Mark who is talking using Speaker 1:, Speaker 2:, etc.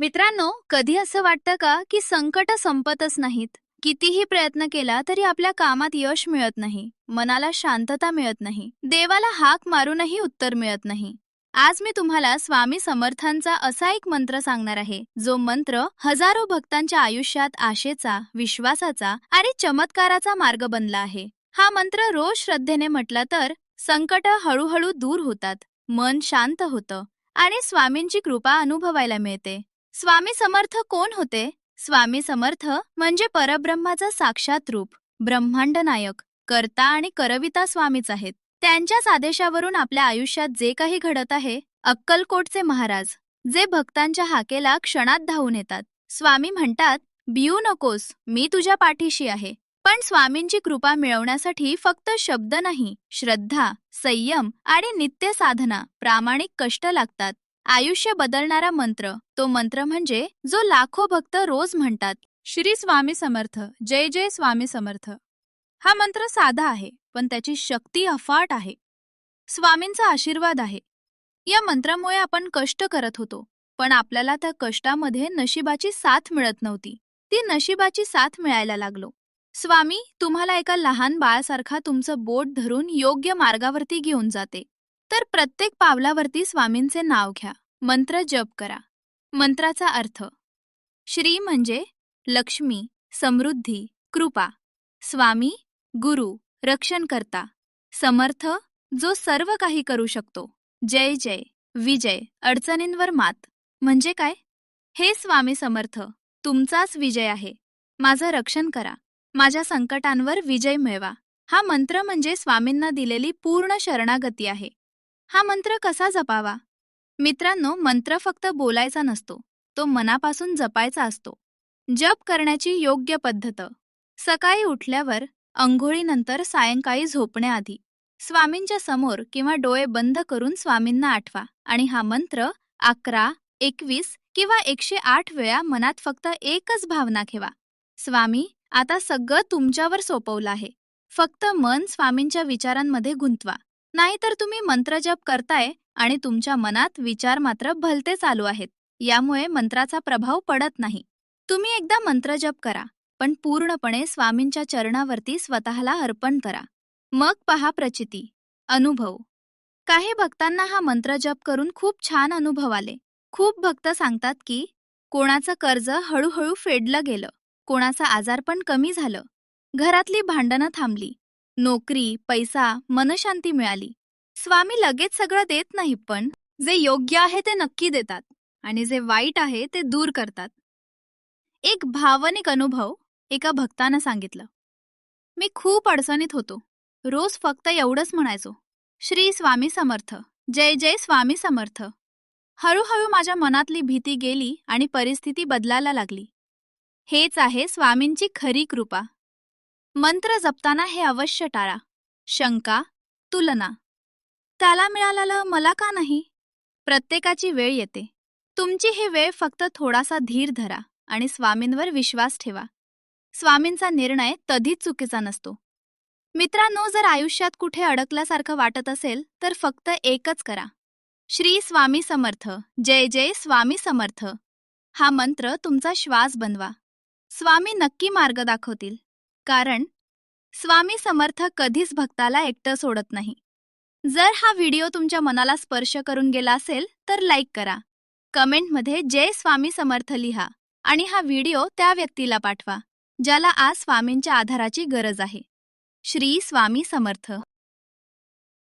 Speaker 1: मित्रांनो कधी असं वाटतं का की संकट संपतच नाहीत? कितीही प्रयत्न केला तरी आपल्या कामात यश मिळत नाही मनाला शांतता मिळत नाही देवाला हाक मारूनही उत्तर मिळत नाही. आज मी तुम्हाला स्वामी समर्थांचा असा एक मंत्र सांगणार आहे जो मंत्र हजारो भक्तांच्या आयुष्यात आशेचा विश्वासाचा आणि चमत्काराचा मार्ग बनला आहे. हा मंत्र रोज श्रद्धेने म्हटला तर संकट हळूहळू दूर होतात मन शांत होतं आणि स्वामींची कृपा अनुभवायला मिळते. स्वामी समर्थ कोण होते? स्वामी समर्थ म्हणजे परब्रह्माचं साक्षात रूप ब्रह्मांड नायक कर्ता आणि करविता स्वामीच आहेत. त्यांच्याच आदेशावरून आपल्या आयुष्यात जे काही घडत आहे अक्कलकोटचे महाराज जे भक्तांच्या हाकेला क्षणात धावून येतात. स्वामी म्हणतात बिऊ नकोस मी तुझ्या पाठीशी आहे. पण स्वामींची कृपा मिळवण्यासाठी फक्त शब्द नाही श्रद्धा संयम आणि नित्य साधना प्रामाणिक कष्ट लागतात. आयुष्य बदलणारा मंत्र. तो मंत्र म्हणजे जो लाखो भक्त रोज म्हणतात
Speaker 2: श्री स्वामी समर्थ जय जय स्वामी समर्थ. हा मंत्र साधा आहे पण त्याची शक्ती अफाट आहे. स्वामींचा आशीर्वाद आहे. या मंत्रामुळे आपण कष्ट करत होतो पण आपल्याला त्या कष्टामध्ये नशिबाची साथ मिळत नव्हती. ती नशिबाची साथ मिळायला लागलो. स्वामी तुम्हाला एका लहान बाळासारखा तुमचं बोट धरून योग्य मार्गावरती घेऊन जाते. तर प्रत्येक पावलावरती स्वामींचे नाव घ्या. मंत्र जप करा. मंत्राचा अर्थ श्री म्हणजे लक्ष्मी समृद्धी कृपा. स्वामी गुरु रक्षणकर्ता. समर्थ जो सर्व काही करू शकतो. जय जय. विजय. अडचणींवर मात. म्हणजे काय? हे स्वामी समर्थ तुमचाच विजय आहे. माझं रक्षण करा. माझ्या संकटांवर विजय मिळवा. हा मंत्र म्हणजे स्वामींना दिलेली पूर्ण शरणागती आहे. हा मंत्र कसा जपावा? मित्रांनो मंत्र फक्त बोलायचा नसतो. तो मनापासून जपायचा असतो. जप करण्याची योग्य पद्धत. सकाळी उठल्यावर अंघोळीनंतर सायंकाळी झोपण्याआधी स्वामींच्या समोर किंवा डोळे बंद करून स्वामींना आठवा आणि हा मंत्र अकरा एकवीस किंवा एकशे आठ वेळा मनात फक्त एकच भावना ठेवा. स्वामी आता सगळं तुमच्यावर सोपवलं आहे. फक्त मन स्वामींच्या विचारांमध्ये गुंतवा. नाहीतर तुम्ही मंत्रजप करताय आणि तुमच्या मनात विचार मात्र भलते चालू आहेत. यामुळे मंत्राचा प्रभाव पडत नाही. तुम्ही एकदा मंत्रजप करा पण पूर्णपणे स्वामींच्या चरणावरती स्वतःला अर्पण करा. मग पहा प्रचिती अनुभव. काही भक्तांना हा मंत्र जप करून खूप छान अनुभव आले. खूप भक्त सांगतात की कोणाचं कर्ज हळूहळू फेडलं गेलं. कोणाचं आजारपण कमी झालं. घरातली भांडणं थांबली. नोकरी पैसा मनशांती मिळाली. स्वामी लगेच सगळं देत नाही पण जे योग्य आहे ते नक्की देतात आणि जे वाईट आहे ते दूर करतात. एक भावनिक अनुभव एका भक्तानं सांगितलं. मी खूप अडचणीत होतो. रोज फक्त एवढंच म्हणायचो. श्री स्वामी समर्थ. जय जय स्वामी समर्थ. हळूहळू माझ्या मनातली भीती गेली आणि परिस्थिती बदलायला लागली. हेच आहे स्वामींची खरी कृपा. मंत्र जपताना हे अवश्य टाळा. शंका तुलना. त्याला मिळालेलं मला का नाही? प्रत्येकाची वेळ येते. तुमची ही वेळ फक्त थोडासा धीर धरा आणि स्वामींवर विश्वास ठेवा. स्वामींचा निर्णय कधीच चुकीचा नसतो. मित्रांनो जर आयुष्यात कुठे अडकल्यासारखं वाटत असेल तर फक्त एकच करा. श्री स्वामी समर्थ. जय जय स्वामी समर्थ. हा मंत्र तुमचा श्वास बनवा. स्वामी नक्की मार्ग दाखवतील. कारण स्वामी समर्थ कधीच भक्ताला एकटं सोडत नाही. जर हा व्हिडिओ तुमच्या मनाला स्पर्श करून गेला असेल तर लाईक करा. कमेंटमध्ये जय स्वामी समर्थ लिहा आणि हा व्हिडिओ त्या व्यक्तीला पाठवा ज्याला आज स्वामींच्या आधाराची गरज आहे. श्री स्वामी समर्थ.